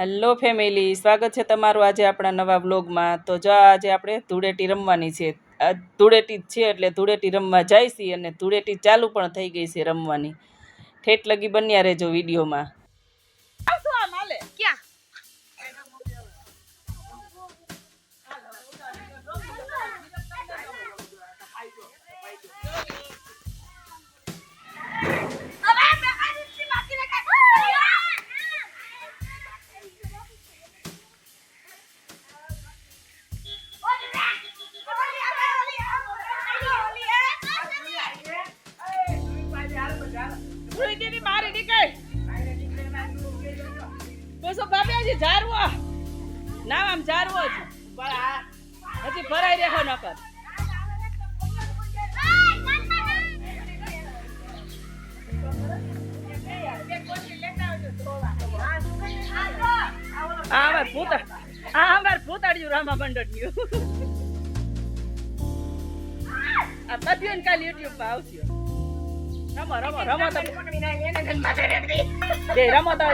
Hello family સ્વાગત છે તમારું આજે આપણા નવા વ્લોગમાં. તો જો આજે આપણે ધૂળેટી રમવાની છે. આ ધૂળેટી જ છે એટલે ધૂળેટી રમવા જાય છીએ અને ધૂળેટી ચાલુ પણ થઈ ગઈ છે રમવાની. ઠેઠ લગી બન્યા રહેજો વિડીયોમાં. ના આમ જારવો. જ પણ આ હજી ભરાઈ રહ્યો નકર. આ અમાર ભૂત આ અમાર ભૂતાડ્યું રામા મંડળ્યું. આ બધું કાલ યુટ્યુબમાં આવશે. રમો રમો રમો તમે. રમો તો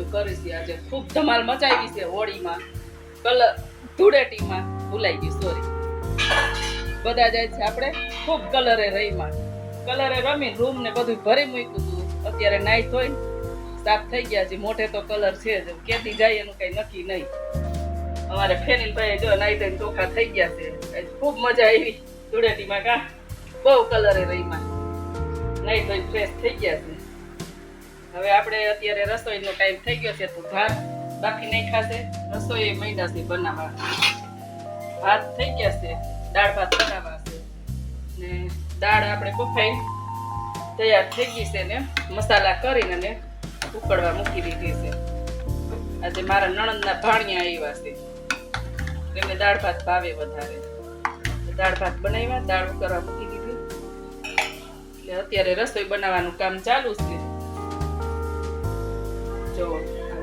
આપણે કરી છે. આજે ખૂબ ધમાલ મચાવી છે હોળીમાં. કલ ધૂળેટીમાં ભૂલાઈ ગયું સોરી બધા જાય છે આપણે ખૂબ કલરે રહીમાં કલરે રમી રૂમ ને બધું ભરી મૂક્યું હતું અત્યારે નાઈ ધોઈ સાફ થઈ ગયા છે. મોઢે તો કલર છે જ. કેદી જાય એનું કઈ નક્કી નહીં. અમારે ફેનિલ ભાઈ જો નાઈ ધોઈને ચોખા થઈ ગયા છે. ખૂબ મજા આવી ધૂળેટીમાં કા. બહુ કલરે રહીમાં નાઈ ધોઈ ફ્રેશ થઈ ગયા છે. હવે આપણે અત્યારે રસોઈનો ટાઈમ થઈ ગયો છે તો ભાત બાકી નહીં ખાશે રસોઈ મહિના છે બનાવવા. ભાત થઈ ગયા છે. દાળ ભાત બનાવવા છે. ને દાળ આપણે બફાઈ તૈયાર થઈ ગઈ છે ને મસાલા કરીને ને ઉકળવા મૂકી દીધી છે. આજે મારા નણંદના ભાણિયા આવ્યા છે. એમને દાળ ભાત ભાવે વધારે. દાળ ભાત બનાવ્યા, દાળ ઉકળવા મૂકી દીધી. એટલે અત્યારે રસોઈ બનાવવાનું કામ ચાલુ છે. જો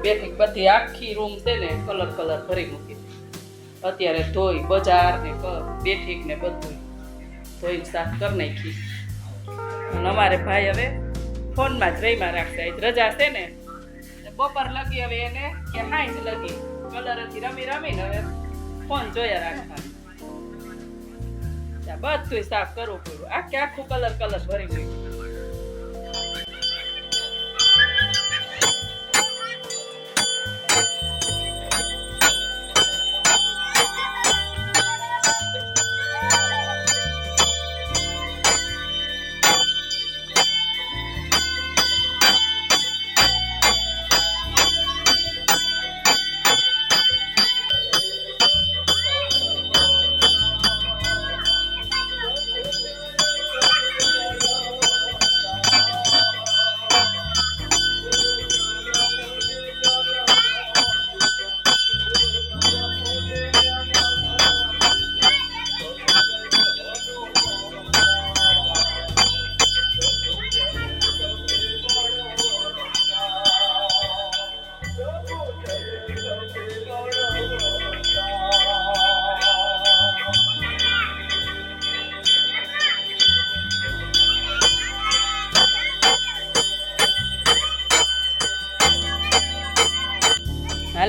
બેઠી બધી આખી રૂમ છે ને કલર કલર ભરી મૂકી અત્યારે ધોઈ, બજાર ને બેઠીક ને બધું ધોઈ સાફ કરી નાખી. અને અમારે ભાઈ હવે ફોનમાં જ રહીમાં રાખશે. આજ રજા છે ને બપોર લગી હવે એને કે હાઈ જ લગી કલરથી રમી રમીને હવે ફોન જોયા રાખવાનું. બધું સાફ કરવું પડ્યું. આખે આખું કલર કલર ભરી મૂક્યું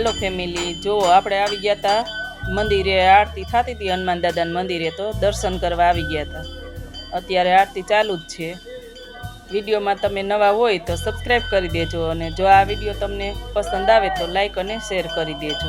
હાલો ફેમિલી જો આપણે આવી ગયા હતા મંદિરે, આરતી થતી હતી હનુમાન દાદાના મંદિરે, તો દર્શન કરવા આવી ગયા હતા અત્યારે આરતી ચાલુ જ છે. વિડીયોમાં તમે નવા હોય તો સબસ્ક્રાઈબ કરી દેજો અને જો આ વીડિયો તમને પસંદ આવે તો લાઈક અને શેર કરી દેજો.